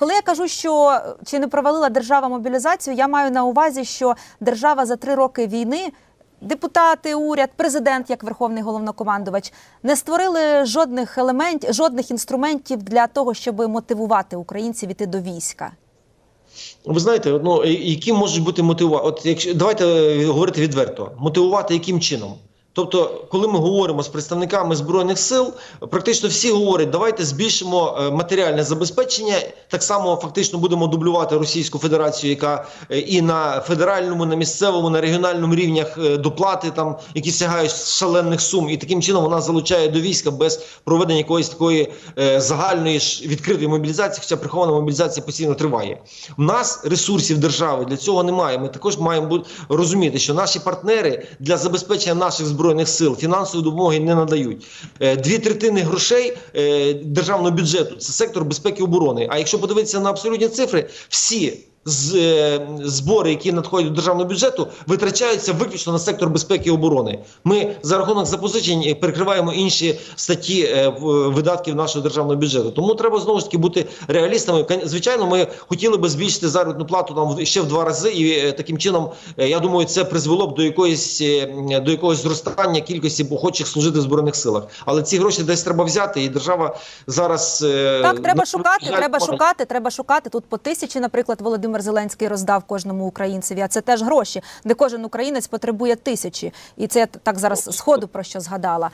коли я кажу, що е, чи не провалила держава мобілізацію, я маю на увазі, що держава за три роки війни. Депутати, уряд, президент, як верховний головнокомандувач, не створили жодних елементів, жодних інструментів для того, щоб мотивувати українців іти до війська. Ви знаєте, ну які можуть бути мотивувати? От якщо давайте е, говорити відверто, мотивувати яким чином? Тобто, коли ми говоримо з представниками збройних сил, практично всі говорять, давайте збільшимо е, матеріальне забезпечення. Так само фактично будемо дублювати Російську Федерацію, яка е, і на федеральному, на місцевому, на регіональному рівнях е, доплати там, які сягають шалених сум, і таким чином вона залучає до війська без проведення якоїсь такої загальної відкритої мобілізації, хоча прихована мобілізація постійно триває. У нас ресурсів держави для цього немає. Ми також маємо розуміти, що наші партнери для забезпечення наших збройних сил фінансової допомоги не надають. Е, Дві третини грошей е, державного бюджету це сектор безпеки і оборони. А якщо подивитися на абсолютні цифри, всі з, е, збори, які надходять до державного бюджету, витрачаються виключно на сектор безпеки і оборони. Ми за рахунок запозичень е, перекриваємо інші статті е, видатків нашого державного бюджету. Тому треба знову ж таки бути реалістами. Звичайно, ми хотіли би збільшити заробітну плату там ще в два рази, і е, таким чином е, я думаю, це призвело б до якоїсь е, до якогось зростання кількості охочих служити в збройних силах. Але ці гроші десь треба взяти, і держава зараз е, Так, треба шукати, треба шукати, треба шукати. Тут по тисячі, наприклад, Володимир Зеленський роздав кожному українцеві, а це теж гроші, де кожен українець потребує тисячі. І це я так зараз сходу про що згадала.